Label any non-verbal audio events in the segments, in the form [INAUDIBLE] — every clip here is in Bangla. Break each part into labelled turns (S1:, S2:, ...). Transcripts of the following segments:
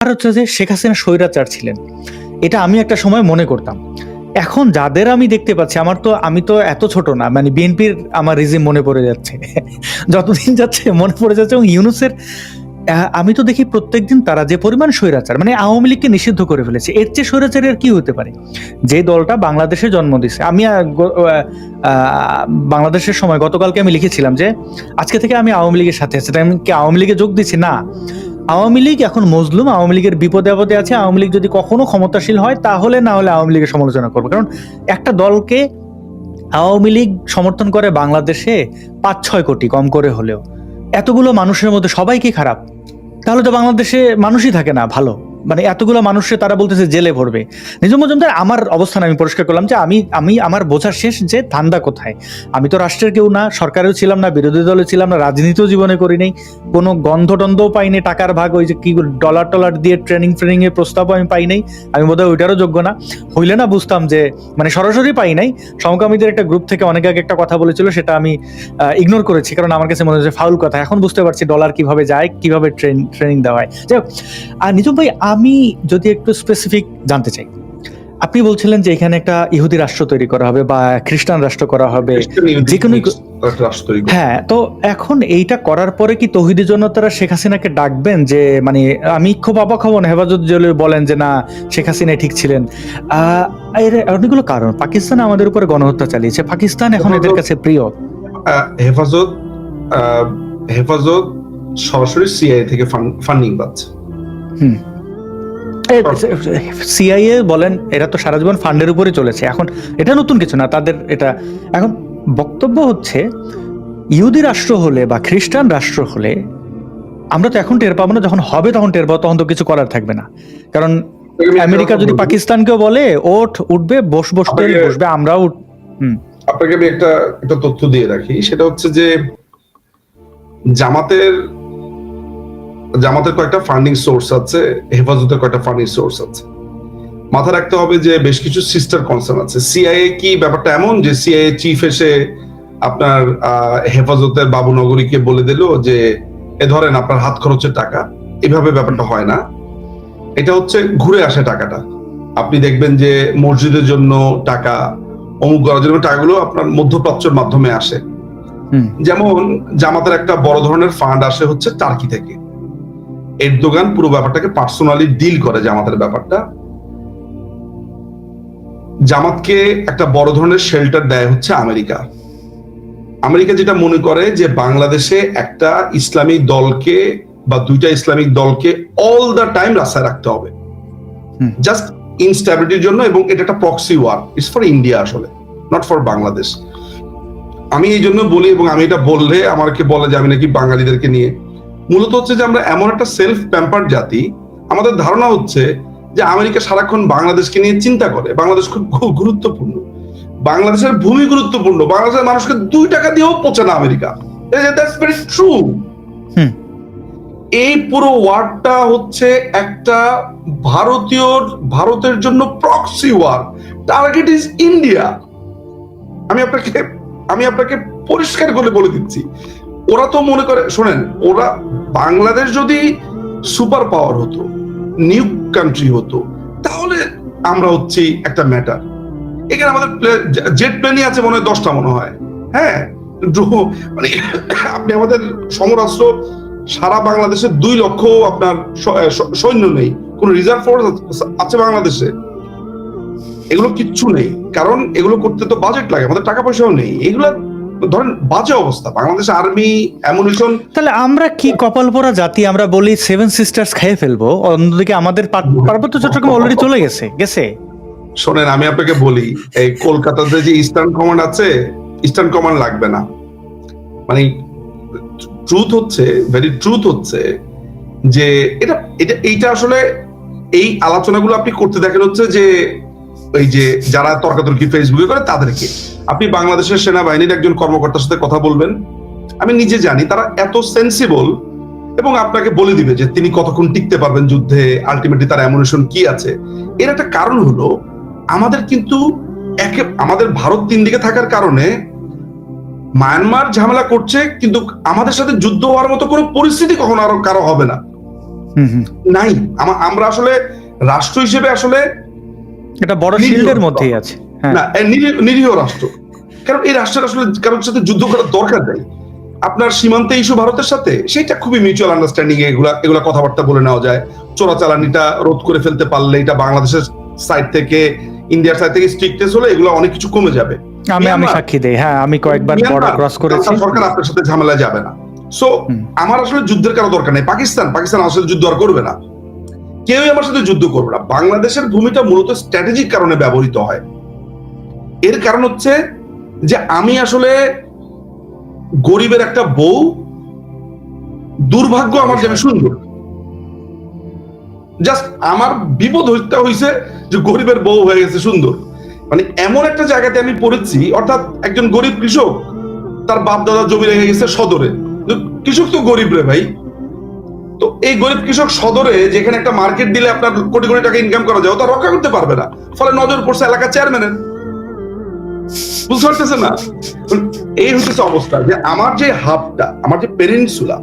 S1: আর হচ্ছে যে শেখ হাসিনা স্বৈরাচার ছিলেন। এটা আমি একটা সময় মনে করতাম। এখন যাদের আমি দেখতে পাচ্ছি, আমার তো, আমি তো এত ছোট না মানে বিএনপির আমার রিজিম মনে পড়ে যাচ্ছে। [LAUGHS] যতদিন যাচ্ছে, মনে পড়ে যাচ্ছে এবং ইউনুসের আমি তো দেখি প্রত্যেকদিন তারা যে পরিমাণ স্বৈরাচার মানে আওয়ামী লীগকে নিষিদ্ধ করে ফেলেছে, এর চেয়ে স্বৈরাচারের আর কি হতে পারে? যে দলটা বাংলাদেশে জন্ম দিছে, আমি বাংলাদেশের সময় গতকালকে আমি লিখেছিলাম যে, আজকে থেকে আমি আওয়ামী লীগের সাথে আছি আমি কি আওয়ামী লীগে যোগ দিচ্ছি না। আওয়ামী লীগ এখন মজলুম, আওয়ামী লীগের বিপদে আপদে আছে। আওয়ামী লীগ যদি কখনো ক্ষমতাশীল হয়, তাহলে না হলে আওয়ামী লীগের সমালোচনা করব। কারণ একটা দলকে আওয়ামী লীগ সমর্থন করে বাংলাদেশে পাঁচ ছয় কোটি কম করে হলেও। এতগুলো মানুষের মধ্যে সবাই কি খারাপ? তাহলে তো বাংলাদেশে মানুষই থাকে না, ভালো। মানে এতগুলো মানুষে তারা বলতেছে জেলে ভরবে। নিজম মজুমদার আমার অবস্থান আমি পরিষ্কার করলাম যে আমি আমি আমার বোঝার শেষ যে ধান্দা কোথায়। আমি তো রাষ্ট্রের কেউ না সরকারেও ছিলাম না বিরোধী দলে ছিলাম না রাজনীতিও জীবনে করি নাই। কোনো গন্ধ টন্ধও পাইনি টাকার ভাগ ওই যে কি ডলার টলার দিয়ে ট্রেনিং ফ্রেনিং এর প্রস্তাবও আমি পাই নাই। আমি বোধহয় ওইটারও যোগ্য না। হইলে না বুঝতাম যে মানে সরাসরি পাই নাই। সমকামীদের একটা গ্রুপ থেকে অনেক আগে একটা কথা বলেছিল সেটা আমি ইগনোর করেছি। কারণ আমার কাছে মনে হচ্ছে ফাউল কথা। এখন বুঝতে পারছি ডলার কীভাবে যায় কীভাবে ট্রেন ট্রেনিং দেওয়া হয়। যাই হোক, আর নিজম ভাই আমি যদি একটু স্পেসিফিক জানতে চাই আপনি বলছিলেন যে এখানে একটা ইহুদি রাষ্ট্র তৈরি করা হবে বা খ্রিস্টান রাষ্ট্র করা হবে যে কোনো হ্যাঁ তো এখন এইটা করার পরে কি তহিদের জন্য তারা শেখ হাসিনাকে ডাকবেন যে মানে আমি খুব অবাক হব না হেফাজত জলিল বলেন যে না শেখ হাসিনা ঠিক ছিলেন। আহ, এর অনেকগুলো কারণ। পাকিস্তান আমাদের উপরে গণহত্যা চালিয়েছে। পাকিস্তান এখন এদের কাছে প্রিয়।
S2: হেফাজত হেফাজত সরাসরি সিআই থেকে ফান্ডিং পাচ্ছে।
S1: হুম। সিআইএ বলেন এরা তো সারা জীবন ফান্ডের উপরে চলেছে। এখন এটা নতুন কিছু না তাদের এটা এখন বক্তব্য হচ্ছে ইহুদি রাষ্ট্র হলে বা খ্রিস্টান রাষ্ট্র হলে আমরা তো এখন টের পাবো না যখন হবে তখন টের পাবো তখন তো কিছু করার থাকবে না। কারণ আমেরিকা যদি পাকিস্তানকেও বলে ওঠ উঠবে বস বস তেল বসবে আমরাও
S2: আপনাকে আমি একটা একটা তথ্য দিয়ে রাখি সেটা হচ্ছে যে জামাতের জামাতের কয়েকটা ফান্ডিং সোর্স আছে হেফাজতের কয়েকটা ফান্ডিং সোর্স আছে। মাথা রাখতে হবে যে বেশ কিছু সিস্টার কনসার্ন আছে। সিআইএ কি ব্যাপারটা এমন যে সিআইএ চিফ এসে আপনার আহ, হেফাজতের বাবুনগরীকে বলে দিল যে এ ধরেন আপনার হাত খরচের টাকা। এভাবে ব্যাপারটা হয় না। এটা হচ্ছে ঘুরে আসে টাকাটা। আপনি দেখবেন যে মসজিদের জন্য টাকা অমুক করার জন্য টাকাগুলো আপনার মধ্যপ্রাচ্যের মাধ্যমে আসে।
S1: হুম।
S2: যেমন জামাতের একটা বড় ধরনের ফান্ড আসে হচ্ছে টার্কি থেকে। এরদোগান পুরো ব্যাপারটাকে পার্সোনালি ডিল করে জামাতের ব্যাপারটা। জামাতকে একটা বড় ধরনের শেল্টার দেয় হচ্ছে আমেরিকা। আমেরিকা যেটা মনে করে যে বাংলাদেশে একটা ইসলামিক দলকে বা দুইটা ইসলামিক দলকে অল দ্য টাইম রাস্তায় রাখতে হবে।
S1: হুম।
S2: জাস্ট ইনস্ট্যাবিলিটির জন্য এবং এটা একটা proxy war it's for India আসলে নট ফর বাংলাদেশ। আমি এই জন্য বলি এবং আমি এটা বললে আমাকে বলে যে আমি নাকি বাঙালিদেরকে নিয়ে মূলত হচ্ছে যে আমরা এমন একটা সেলফ প্যাম্পার জাতি আমাদের ধারণা হচ্ছে যে আমেরিকা সারাক্ষণ বাংলাদেশকে নিয়ে চিন্তা করে। বাংলাদেশ খুব খুব গুরুত্বপূর্ণ। বাংলাদেশের ভূমি গুরুত্বপূর্ণ। বাংলাদেশের মানুষকে দুই টাকা দিয়েও পচে না আমেরিকা। দ্যাটস ভেরি ট্রু এই পুরো ওয়ার্ডটা হচ্ছে একটা ভারতীয় ভারতের জন্য proxy war target is India আমি আপনাকে আমি আপনাকে পরিষ্কার করে বলে দিচ্ছি। ওরা তো মনে করে, শোনেন, ওরা বাংলাদেশ যদি সুপার পাওয়ার হতো নিউ কান্ট্রি হতো, তাহলে আমরা হচ্ছি একটা ম্যাটার এখানে আমাদের জেট প্লেনই আছে মনে হয় দশটা মনে হয়। হ্যাঁ মানে আপনি আমাদের সমরাষ্ট্র সারা বাংলাদেশে দুই লক্ষ আপনার সৈন্য নেই। কোন রিজার্ভ ফোর্স আছে বাংলাদেশে? এগুলো কিচ্ছু নেই। কারণ এগুলো করতে তো বাজেট লাগে, আমাদের টাকা পয়সাও নেই। এগুলো ধরেন বাজে অবস্থা। বাংলাদেশে আর্মি অ্যামুনিশন
S1: তাহলে আমরা কি কপাল পোড়া জাতি? আমরা বলি সেভেন সিস্টার্স খেয়ে ফেলব। অন্যদিকে আমাদের পার- পার্বত্য চট্টগ্রাম অলরেডি চলে গেছে। গেছে?
S2: শোনেন আমি আপনাকে বলি এই কলকাতাতে যে ইস্টার্ন কমান্ড আছে ইস্টার্ন কমান্ড লাগবে না। মানে ট্রুথ হচ্ছে ভেরি ট্রুথ হচ্ছে যে এটা এটা এইটা আসলে এই আলোচনাগুলো আপনি করতে দেখেন হচ্ছে যে এই যে যারা তর্কাতর্কি ফেসবুকে করে তাদেরকে। আপনি বাংলাদেশের সেনাবাহিনীর একজন কর্মকর্তার সাথে কথা বলবেন। আমি নিজে জানি তারা এত সেন্সিবল এবং আপনাকে বলে দিবে যে তিনি কতক্ষণ টিকতে পারবেন যুদ্ধে আলটিমেটলি তার অ্যামুনেশন কি আছে। এর একটা কারণ হলো আমাদের কিন্তু একে আমাদের ভারত তিন দিকে থাকার কারণে মায়ানমার ঝামেলা করছে কিন্তু আমাদের সাথে যুদ্ধ হওয়ার মতো কোনো পরিস্থিতি কখনো আরও কারও হবে না।
S1: হুম হুম।
S2: নাই। আমরা আসলে রাষ্ট্র হিসেবে আসলে
S1: এটা বড় শিল্ডের মধ্যেই আছে হ্যাঁ।
S2: না নিরীহ নিরীহ রাষ্ট্র। কারণ এই রাষ্ট্রের আসলে কারোর সাথে যুদ্ধ করার দরকার নেই। আপনার সীমান্তে ইস্যু ভারতের সাথে সেটা খুবই মিউচুয়াল আন্ডারস্ট্যান্ডিং এগুলা এগুলা কথাবার্তা বলে নেওয়া যায়। চোরাচালানিটা রোধ করে ফেলতে পারলে এটা বাংলাদেশের সাইড থেকে ইন্ডিয়ার সাইড থেকে স্ট্রিক্টেস হলে এগুলো অনেক কিছু কমে যাবে।
S1: আমি আমি সাক্ষী দেই হ্যাঁ আমি কয়েকবার বর্ডার ক্রস করেছি।
S2: সরকার আপনার সাথে ঝামেলা যাবে না। সো আমার আসলে যুদ্ধের কারও দরকার নেই। পাকিস্তান পাকিস্তান আসলে যুদ্ধ আর করবে না। কেউই আমার সাথে যুদ্ধ করবে না। বাংলাদেশের ভূমিটা মূলত স্ট্র্যাটেজিক কারণে ব্যবহৃত হয়। এর কারণ হচ্ছে যে আমি আসলে গরিবের একটা বউ, দুর্ভাগ্য আমার যে আমি সুন্দর। জাস্ট আমার বিপদ হইতে হয়েছে যে গরিবের বউ হয়ে গেছে সুন্দর। মানে এমন একটা জায়গাতে আমি পড়েছি, অর্থাৎ একজন গরিব কৃষক, তার বাপ দাদা জমি রেখে গেছে সদরে। কৃষক তো গরিব রে ভাই। তো এই গরিব কৃষক সদরে যেখানে একটা মার্কেট দিলে আপনার কোটি কোটি টাকা ইনকাম করা যায় তা রক্ষা করতে পারবে না। ফলে নজর পড়ছে এলাকার চেয়ারম্যানের বুঝতে পারতেছে না? এই হচ্ছে অবস্থা, যে আমার যে হাবটা, আমার যে পেনিনসুলা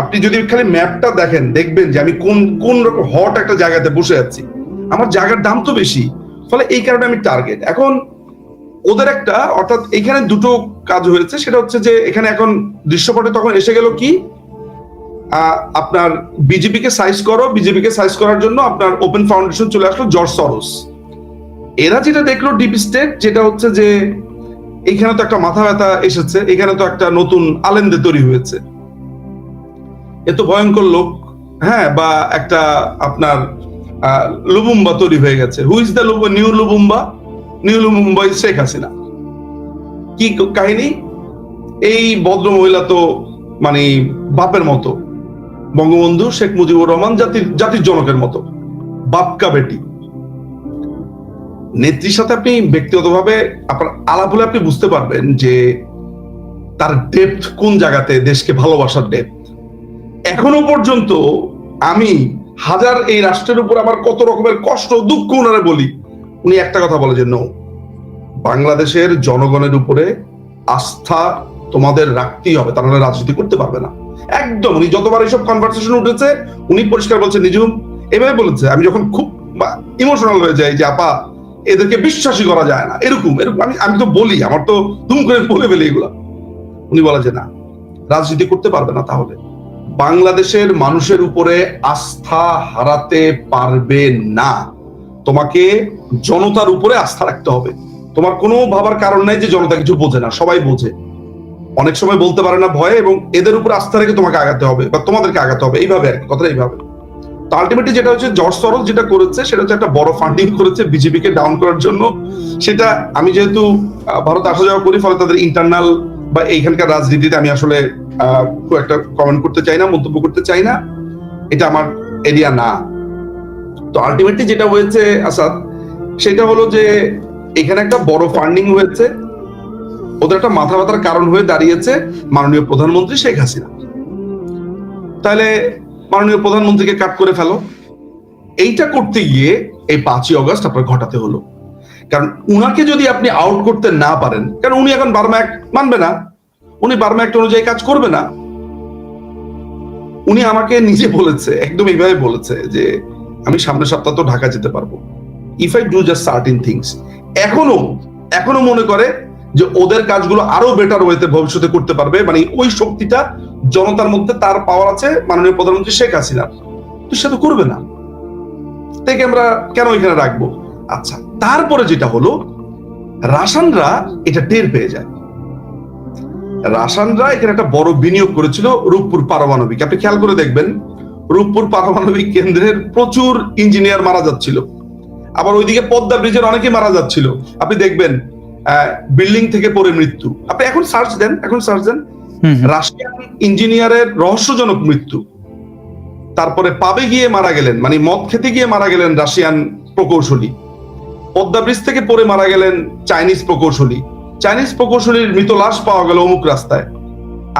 S2: আপনি যদি খালি ম্যাপটা দেখেন, দেখবেন যে আমি কোন কোন রকম হট একটা জায়গাতে বসে আছি। আমার জায়গার দাম তো বেশি, ফলে এই কারণে আমি টার্গেট এখন ওদের একটা, অর্থাৎ এখানে দুটো কাজ হয়েছে, সেটা হচ্ছে যে এখানে এখন দৃশ্যপটে তখন এসে গেল কি? আপনার বিজেপি কে সাইজ করো বিজেপি কে সাইজ করার জন্য আপনার ওপেন ফাউন্ডেশন চলে আসলো জর্জ সরোস এরা যেটা দেখল ডিপ স্টেট যেটা হচ্ছে যে এখানে তো একটা মাথা ব্যথা এসেছে, এখানে তো একটা নতুন আলেন্দে তৈরি হয়েছে। এত ভয়ঙ্কর লোক হ্যাঁ বা একটা আপনার লুবুম্বা তৈরি হয়ে গেছে। Who is the new Lumumba? New Lumumba is Sheikh Hasina কি কাহিনী? এই ভদ্র মহিলা তো মানে বাপের মতো। বঙ্গবন্ধু শেখ মুজিবুর রহমান জাতির জাতির জনকের মতো। বাপকা বেটি। নেত্রীর সাথে আপনি ব্যক্তিগতভাবে আপনার আলাপ হলে আপনি বুঝতে পারবেন যে তার ডেপথ কোন জায়গাতে, দেশকে ভালোবাসার ডেপথ এখনও পর্যন্ত আমি হাজার এই রাষ্ট্রের উপর আমার কত রকমের কষ্ট, দুঃখ ওনারে বলি। উনি একটা কথা বলে যে নো বাংলাদেশের জনগণের উপরে আস্থা তোমাদের রাখতেই হবে। তারা রাজনীতি করতে পারবে না। একদম, উনি যতবার এইসব কনভারসেশন উঠেছে, উনি পরিষ্কার বলছে নিজুম এভাবে বলেছে। আমি যখন খুব ইমোশনাল হয়ে যাই যে, আপা, এদেরকে বিশ্বাসই করা যায় না। এরকম এরকম, আমি আমি তো বলি, আমার তো তুম করে বলে ফেলি এগুলা। উনি বলে যে, না, রাজনীতি করতে পারবে না তাহলে। বাংলাদেশের মানুষের উপরে আস্থা হারাতে পারবে না। তোমাকে জনতার উপরে আস্থা রাখতে হবে। তোমার কোনো ভাবার কারণ নাই যে জনতা কিছু বোঝে না, সবাই বোঝে। অনেক সময় বলতে পারে না ভয়ে এবং এদের উপর আস্থা রেখে তোমাকে আগাতে হবে বা তোমাদেরকে আগাতে হবে, এইভাবে আর কথাটা এইভাবে। তো আলটিমেটলি যেটা হচ্ছে জর্জ সরল যেটা করেছে সেটা হচ্ছে একটা বড় ফান্ডিং করেছে বিজেপি কে ডাউন করার জন্য। সেটা আমি যেহেতু ভারতে আসা যাওয়া করি, ফলে তাদের ইন্টারনাল বা এইখানকার রাজনীতিতে আমি আসলে খুব একটা কমেন্ট করতে চাই না, মন্তব্য করতে চাই না। এটা আমার এরিয়া না। তো আলটিমেটলি যেটা হয়েছে, আসাদ, সেটা হলো যে এখানে একটা বড় ফান্ডিং হয়েছে। ওদের একটা মাথা ব্যথার কারণ হয়ে দাঁড়িয়েছে মাননীয় প্রধানমন্ত্রী শেখ হাসিনা। তাহলে মাননীয় প্রধানমন্ত্রীকে কাট করে ফেলো। এইটা করতে গিয়ে এই পাঁচই অগস্ট আপনার ঘটাতে হলো। কারণ উনাকে যদি আপনি আউট করতে না পারেন, কারণ উনি এখন বার্মা অ্যাক্ট মানবে না, উনি বার্মা অ্যাক্ট অনুযায়ী কাজ করবে না। উনি আমাকে নিজে বলেছে, একদম এইভাবে বলেছে যে, আমি সামনের সপ্তাহ তো ঢাকা যেতে পারব। If I do just certain things এখনও এখনও মনে করে যে ওদের কাজগুলো আরও বেটার ওয়েতে ভবিষ্যতে করতে পারবে। মানে ওই শক্তিটা জনতার মধ্যে তার পাওয়ার আছে মাননীয় প্রধানমন্ত্রী শেখ হাসিনা। তো সে তো করবে না। থেকে আমরা কেন এখানে রাখব? আচ্ছা তারপরে যেটা হলো রাশানরা এটা টের পেয়ে যায়। রাশানরা এখানে একটা বড় বিনিয়োগ করেছিল রূপপুর পারমাণবিক। আপনি খেয়াল করে দেখবেন, রূপপুর পারমাণবিক কেন্দ্রের প্রচুর ইঞ্জিনিয়ার মারা যাচ্ছিল। আবার ওইদিকে পদ্মা ব্রিজের অনেকে মারা যাচ্ছিল। আপনি দেখবেন বিল্ডিং থেকে পড়ে মৃত্যু। আপনি এখন সার্চ দেন এখন সার্চ দেন। রাশিয়ান ইঞ্জিনিয়ারের রহস্যজনক মৃত্যু। তারপরে পাবে গিয়ে মারা গেলেন মানে মদ খেতে গিয়ে মারা গেলেন রাশিয়ান প্রকৌশলী। পদ্মা ব্রিজ থেকে পড়ে মারা গেলেন চাইনিজ প্রকৌশলী। চাইনিজ প্রকৌশলীর মৃত লাশ পাওয়া গেল অমুক রাস্তায়।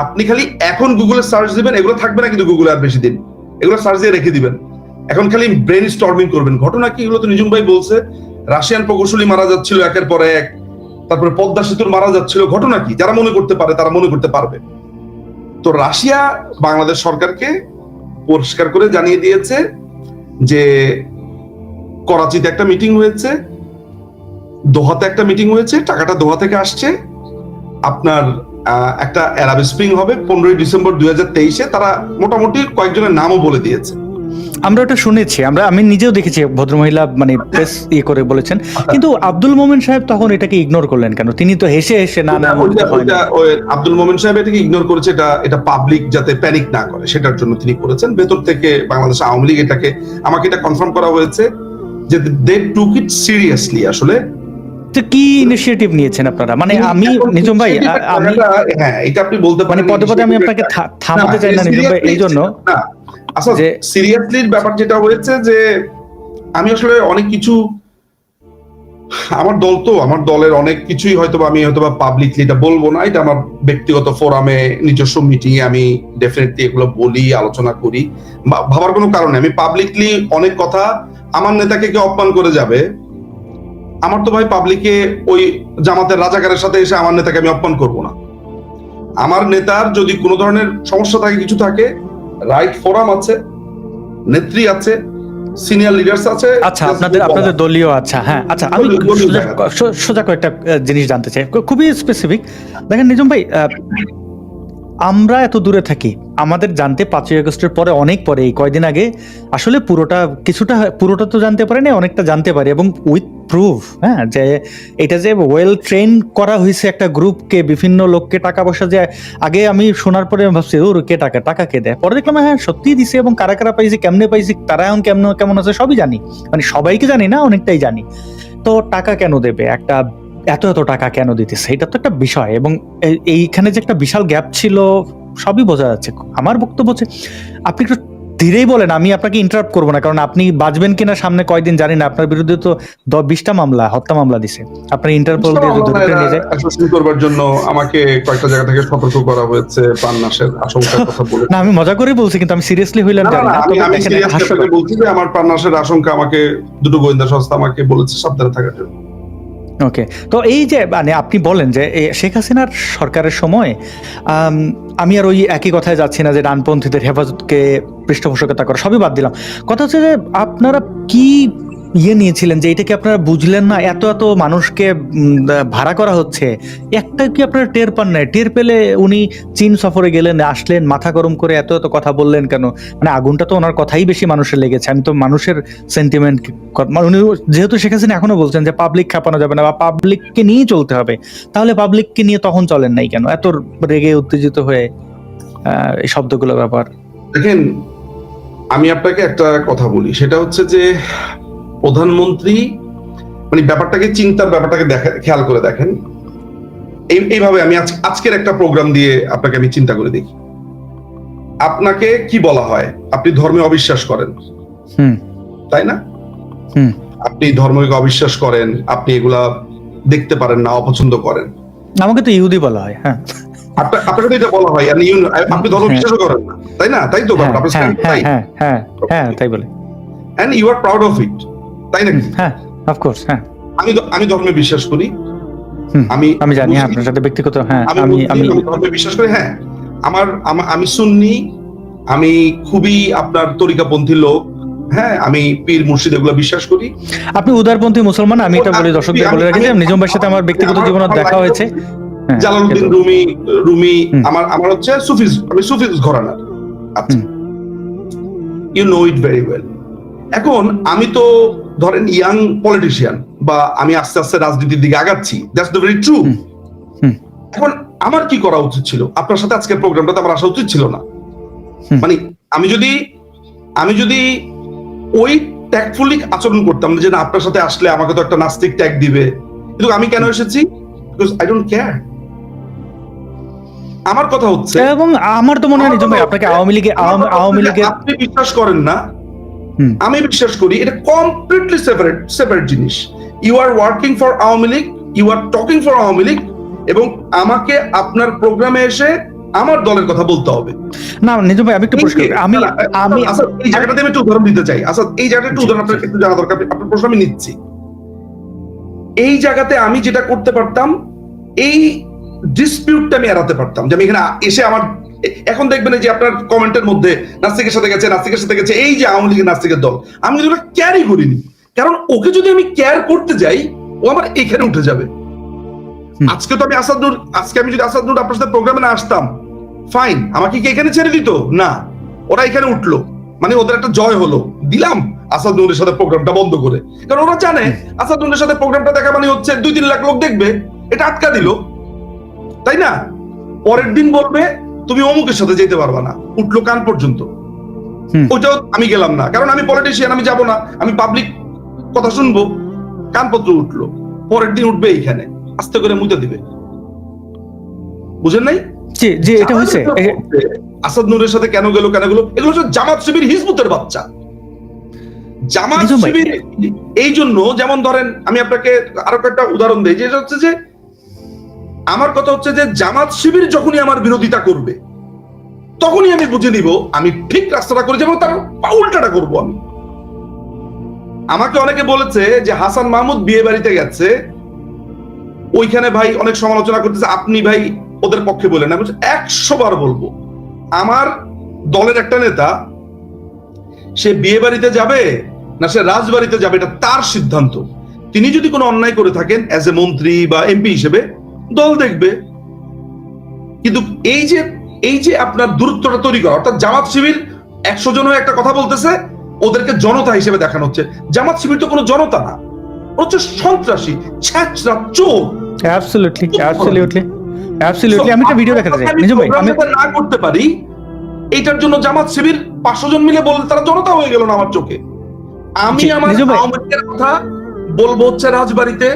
S2: আপনি খালি এখন গুগলে সার্চ দিবেন এগুলো থাকবে না কিন্তু গুগলে আর বেশি দিন। এগুলো সার্চ দিয়ে রেখে দিবেন। এখন খালি ব্রেন স্টর্মিং করবেন। ঘটনা কি এগুলো তো নিজুম ভাই বলছে। রাশিয়ান প্রকৌশলী মারা যাচ্ছিল একের পর এক। তারপরে পদ্মা সেতুর মারা যাচ্ছিল, ঘটনা কি? যারা মনে করতে পারে, তারা মনে করতে পারবে। তো রাশিয়া বাংলাদেশ সরকারকে পরিষ্কার করে জানিয়ে দিয়েছে যে করাচিতে একটা মিটিং হয়েছে, দোহাতে একটা মিটিং হয়েছে, টাকাটা দোহা থেকে আসছে। আপনার একটা অ্যারাব স্প্রিং হবে, পনেরোই ডিসেম্বর দুই হাজার তেইশে। তারা মোটামুটি কয়েকজনের নামও বলে দিয়েছে।
S1: আমরা ওটা শুনেছি আমরা আমি নিজেও দেখেছি ভদ্রমহিলা মানে প্রেস ইয়ে করে বলেছেন। কিন্তু আব্দুল মোমেন সাহেব তখন এটাকে ইগনোর করলেন কেন? তিনি তো হেসে হেসে না না
S2: আব্দুল মোমেন সাহেব এটাকে ইগনোর করেছে এটা এটা পাবলিক যাতে প্যানিক না করে সেটার জন্য তিনি করেছেন। ভেতর থেকে বাংলাদেশ আওয়ামী লীগ এটাকে আমাকে এটা কনফার্ম করা হয়েছে যে দে টুক ইট সিরিয়াসলি আসলে।
S1: কি ইনিশিয়েটিভ নিয়েছেন আপনারা? মানে আমি নিজম ভাই আমি
S2: হ্যাঁ এটা আপনি বলতে
S1: মানে
S2: পারেন
S1: পদে পদে আমি আপনাকে থামাতে চাই না নিজম ভাই এই জন্য
S2: আচ্ছা
S1: যে-
S2: সিরিয়াসলির ব্যাপার যেটা হয়েছে যে আমি আসলে অনেক কিছু আমার দল তো আমার দলের অনেক কিছুই হয়তো আমি হয়তো বা পাবলিকলি এটা বলব না এটা আমার ব্যক্তিগত ফোরামে নিজস্ব মিটিং এ আমি ডেফিনেটলি এগুলো বলি আলোচনা করি। বা- ভাবার কোনো কারণে আমি পাবলিকলি অনেক কথা আমার নেতাকে কেউ অপমান করে যাবে আমার তো ভাই পাবলিকে ওই জামাতের রাজাকারের সাথে এসে আমার নেতাকে আমি অপমান করব না। আমার নেতার যদি কোনো ধরনের সমস্যা থাকে কিছু থাকে রাইট ফোরাম আছে নেত্রী আছে সিনিয়র লিডার্স আছে।
S1: আচ্ছা আপনাদের আপনাদের দলীয় আচ্ছা হ্যাঁ আচ্ছা আমি সোজা- কয়েকটা জিনিস জানতে চাই। খুবই স্পেসিফিক দেখেন নিজম ভাই আমরা এত দূরে থাকি, আমাদের জানতে পাঁচই আগস্টের পরে অনেক পরে, এই কয়দিন আগে, আসলে পুরোটা কিছুটা, পুরোটা তো জানতে পারি না অনেকটা জানতে পারি এবং উইথ প্রুফ হ্যাঁ যে এটা যে ওয়েল ট্রেন করা হয়েছে একটা গ্রুপকে, বিভিন্ন লোককে টাকা পয়সা যে, আগে আমি শোনার পরে ভাবছি, ওর, কে টাকা টাকা কে দেয়? পরে দেখলাম হ্যাঁ সত্যিই দিছে এবং কারা কারা পাইছে, কেমনে পাইছে, তারা এখন কেমন কেমন আছে সবই জানি। মানে সবাইকে জানি না, অনেকটাই জানি। তো টাকা কেন দেবে? একটা এত এত টাকা কেন দিতেছে? এটা তো একটা বিষয় এবং এইখানে যে একটা বিশাল গ্যাপ ছিল সবই বোঝা যাচ্ছে। আমার বক্তব্য হচ্ছে আপনি একটু ধীরেই বলেন আমি আপনাকে ইন্টারাপ্ট করব না কারণ আপনি বাঁচবেন কিনা সামনে কয়দিন জানি না আপনার বিরুদ্ধে তো বিশটা মামলা হত্যা মামলা দিছে। আপনার ইন্টারপোল দিয়ে ধরে নিয়ে যায়।
S2: করবার জন্য আমাকে কয়েকটা জায়গা থেকে সতর্ক করা হয়েছে প্রাণনাশের আশঙ্কার কথা বলে।
S1: না আমি মজা করেই বলছি কিন্তু আমি সিরিয়াসলি হইলাম জানি
S2: না, আমি
S1: তবে
S2: বলছি যে আমার প্রাণনাশের আশঙ্কা আমাকে দুটো গোয়েন্দা সংস্থা আমাকে বলেছে সাবধানে থাকার জন্য।
S1: ওকে তো এই যে মানে আপনি বলেন যে শেখ হাসিনার সরকারের সময় আমি আর ওই একই কথায় যাচ্ছি না যে ডানপন্থীদের হেফাজতকে পৃষ্ঠপোষকতা করা, সবই বাদ দিলাম। কথা হচ্ছে যে, আপনারা কি ইয়ে নিয়েছিলেন যে এটা কি আপনারা বুঝলেন না, এত এত মানুষকে ভাড়া করা হচ্ছে। একটা কি আপনারা টের পান না টের পেলে উনি চীন সফরে গেলেন, আসলেন, মাথা গরম করে এত এত কথা বললেন কেন? মানে আগুনটা তো ওনার কথাই বেশি মানুষের লেগেছে। আমি তো মানুষের সেন্টিমেন্ট উনি যেহেতু শেখ হাসিনা এখনও বলছেন যে পাবলিক খাপানো যাবে না বা পাবলিককে নিয়েই চলতে হবে, তাহলে পাবলিককে নিয়ে তখন চলেন নাই কেন? এত রেগে উত্তেজিত হয়ে এই শব্দগুলো ব্যাপার
S2: দেখেন, আমি আপনাকে একটা কথা বলি। সেটা হচ্ছে যে প্রধানমন্ত্রী মানে ব্যাপারটাকে চিন্তার ব্যাপারটাকে দেখা খেয়াল করে দেখেন। এইভাবে আমি আজকের একটা প্রোগ্রাম দিয়ে আপনাকে আমি চিন্তা করে দেখি। আপনাকে কি বলা হয়? আপনি ধর্মে অবিশ্বাস করেন। তাই না? আপনি ধর্মকে অবিশ্বাস করেন আপনি এগুলা দেখতে পারেন না অপছন্দ করেন।
S1: আমাকে তো ইহুদি বলা হয় হ্যাঁ।
S2: আপনার আপনাকে তো এটা বলা হয় আপনি ধর্ম
S1: হ্যাঁ।
S2: বিশ্বাসও করেন না। তাই না? তাই তো
S1: হ্যাঁ হ্যাঁ হ্যাঁ
S2: তাই
S1: হ্যাঁ হ্যাঁ হ্যাঁ তাই বলে।
S2: And you are proud of it তাই নাকি?
S1: হ্যাঁ অফকোর্স হ্যাঁ।
S2: আমি আমি ধর্মে বিশ্বাস করি। আমি
S1: আমি জানি আপনার সাথে ব্যক্তিগত হ্যাঁ
S2: আমি
S1: আমি
S2: ধর্মে বিশ্বাস করি হ্যাঁ। আমার আমি সুন্নি আমি খুবই আপনার তরিকাপন্থী লোক হ্যাঁ আমি পীর মুর্শিদ এগুলো বিশ্বাস করি।
S1: আপনি উদারপন্থী মুসলমান আমি এটা বলি দর্শকদের বলে রাখি যে নিজম ভাইয়ের সাথে আমার ব্যক্তিগত জীবনে দেখা হয়েছে। হ্যাঁ,
S2: জালালউদ্দিন রুমি রুমি আমার আমার হচ্ছে সুফিজ আমি সুফিজ ঘরানার। আচ্ছা। You know it very well এখন আমি তো ধরেন ইয়াং পলিটিশিয়ান বা আমি আস্তে আস্তে রাজনীতির দিকে আগাচ্ছি দ্যাটস দ্য ভেরি ট্রু। এখন আমার কি করা উচিত ছিল? আপনার সাথে আজকের প্রোগ্রামটাতে আমার আসা উচিত ছিল না। মানে আমি যদি আমি যদি ওই ট্যাগফুলি আচরণ করতাম যে না আপনার সাথে আসলে আমাকে তো একটা নাস্তিক ট্যাগ দিবে। কিন্তু আমি কেন এসেছি? বিকজ আই ডোন্ট কেয়ার আমার কথা হচ্ছে
S1: এবং আমার তো মনে হয় নিজম ভাই আপনাকে আওয়ামী লীগে আওয়ামী লীগের
S2: আপনি বিশ্বাস করেন না। আমি বিশ্বাস করি এটা কমপ্লিটলি সেপারেট সেপারেট জিনিস। You are working for Awami League you are talking for Awami League এবং আমাকে আপনার প্রোগ্রামে এসে আমার দলের কথা বলতে হবে।
S1: না নিজম ভাই আমি একটু করি। আমি আমি
S2: এই জায়গাটাতে আমি একটু উদাহরণ দিতে চাই। আসাদ এই জায়গাটা একটু উদাহরণ আপনার একটু জানা দরকার। আপনি- আপনার প্রশ্ন আমি নিচ্ছি। এই জায়গাতে আমি যেটা করতে পারতাম এই ডিসপিউটটা আমি এড়াতে পারতাম। যে আমি এখানে এসে আমার এখন দেখবেন এই যে আপনার কমেন্টের মধ্যে নাস্তিকের সাথে গেছে নাস্তিকের সাথে গেছে এই যে আওয়ামী লীগের নাস্তিকের দল আমি কিন্তু ক্যারি করিনি। কারণ ওকে যদি আমি কেয়ার করতে যাই ও আমার এখানে উঠে যাবে। আজকে তো আমি আসাদুর আজকে আমি যদি আসাদুর আপনার সাথে প্রোগ্রামে না আসতাম ফাইন আমাকে কি এখানে ছেড়ে দিত? না ওরা এখানে উঠল। মানে ওদের একটা জয় হলো। দিলাম আসাদ নুরের সাথে প্রোগ্রামটা বন্ধ করে। কারণ ওরা জানে আসাদ নুরের সাথে প্রোগ্রামটা দেখা মানে হচ্ছে দুই তিন লাখ লোক দেখবে এটা আটকা দিল। তাই না? পরের দিন বলবে তুমি অমুকের সাথে যেতে পারবা না। উঠল কান পর্যন্ত।
S1: হুম।
S2: ওইটাও আমি গেলাম না। কারণ আমি পলিটিশিয়ান আমি যাব না। আমি পাবলিক কথা শুনব। কানপত্র উঠল। পরের দিন উঠবে এইখানে। আস্তে করে মুতে দিবে। বুঝেন নাই?
S1: জি জি এটা হয়েছে।
S2: আসাদ নূরের সাথে কেন গেল কেন গেল? এগুলো হচ্ছে জামাত শিবির হিজবুতের বাচ্চা। জামাত শিবির এই জন্য যেমন ধরেন আমি আপনাকে আরও একটা উদাহরণ দিই যেটা হচ্ছে যে আমার কথা হচ্ছে যে জামাত শিবির যখনই আমার বিরোধিতা করবে, তখনই আমি বুঝে নিব আমি ঠিক রাস্তাটা করে যাব তার উল্টাটা করব আমি। আমাকে অনেকে বলেছে যে হাসান মাহমুদ বিয়ে বাড়িতে গেছে, ওইখানে ভাই অনেক সমালোচনা করতেছে, আপনি ভাই ওদের পক্ষে বলেন আমি একশো বার বলব, আমার দলের একটা নেতা, সে বিয়ে বাড়িতে যাবে না সে রাজবাড়িতে যাবে, এটা তার সিদ্ধান্ত। তিনি যদি কোনো অন্যায় করে থাকেন অ্যাজ এ মন্ত্রী বা এমপি হিসেবে দল দেখবে। কিন্তু এই যে এই যে আপনার দূরত্বটা তৈরি করা অর্থাৎ জামাত শিবির একশো জন হয়ে একটা কথা বলতেছে ওদেরকে জনতা হিসেবে দেখানো হচ্ছে। জামাত শিবির তো কোনো জনতা না হচ্ছে সন্ত্রাসী ছ্যাচরা চোর।
S1: অ্যাবসলিউটলি অ্যাবসলিউটলি অ্যাবসলিউটলি আমি একটা ভিডিও দেখাতে চাই। নিজম ভাই আমি
S2: না করতে পারি এইটার জন্য জামাত শিবির পাঁচশো জন মিলে বললে তারা জনতা হয়ে গেল না আমার চোখে। আমি আমার আওয়ামী কথা বলব হচ্ছে রাজবাড়িতে।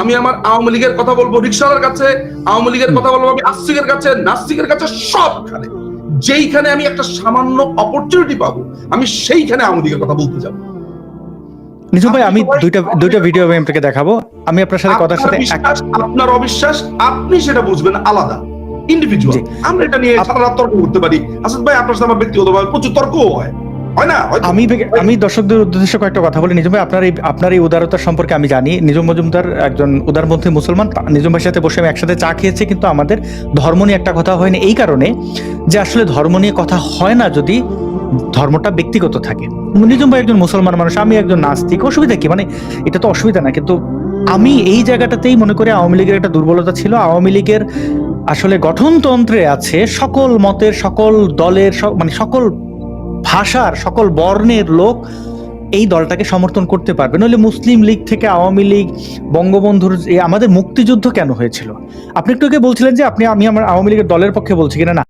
S2: আমি আমার আওয়ামী লীগের কথা বলব রিক্সাওয়ালার কাছে আওয়ামী লীগের কথা বলব আমি আস্তিকের কাছে নাস্তিকের কাছে সবখানে। যেইখানে আমি একটা সামান্য অপরচুনিটি পাবো আমি সেইখানে আওয়ামী লীগের কথা বলতে যাব।
S1: নিজম ভাই আমি দুইটা দুইটা ভিডিও আমি আপনাকে দেখাবো। আমি আপনার সাথে কথার
S2: আপনার
S1: সাথে
S2: আপনার অবিশ্বাস আপনি সেটা বুঝবেন আলাদা ইন্ডিভিজুয়াল আমরা এটা নিয়ে সারা রাত তর্ক করতে পারি। আসাদ ভাই আপনার সাথে আমার ব্যক্তিগতভাবে প্রচুর তর্কও হয়। হয় না?
S1: আমি আমি দর্শকদের উদ্দেশ্যে কয়েকটা কথা বলি। নিজম ভাই, আপনার এই আপনার এই উদারতার সম্পর্কে আমি জানি। নিজম মজুমদার একজন উদারপন্থী মুসলমান। নিজম ভাইয়ের সাথে বসে আমি একসাথে চা খেয়েছি, কিন্তু আমাদের ধর্ম নিয়ে একটা কথা হয়নি এই কারণে যে আসলে ধর্ম নিয়ে কথা হয় না যদি ধর্মটা ব্যক্তিগত থাকে। নিজম ভাই একজন মুসলমান মানুষ, আমি একজন নাস্তিক, অসুবিধা কি? মানে এটা তো অসুবিধা না, কিন্তু আমি এই জায়গাটাতেই মনে করি আওয়ামী লীগের একটা দুর্বলতা ছিল। আওয়ামী লীগের আসলে গঠনতন্ত্রে আছে সকল মতের, সকল দলের মানে সকল ভাষার সকল বর্ণের লোক এই দলটাকে সমর্থন করতে পারবে। নইলে মুসলিম লীগ থেকে আওয়ামী লীগ, বঙ্গবন্ধুর আমাদের মুক্তিযুদ্ধ কেন হয়েছিল? আপনি একটু বলছিলেন যে আপনি, আমি আমার আওয়ামী লীগের দলের পক্ষে বলছি কিনা? না।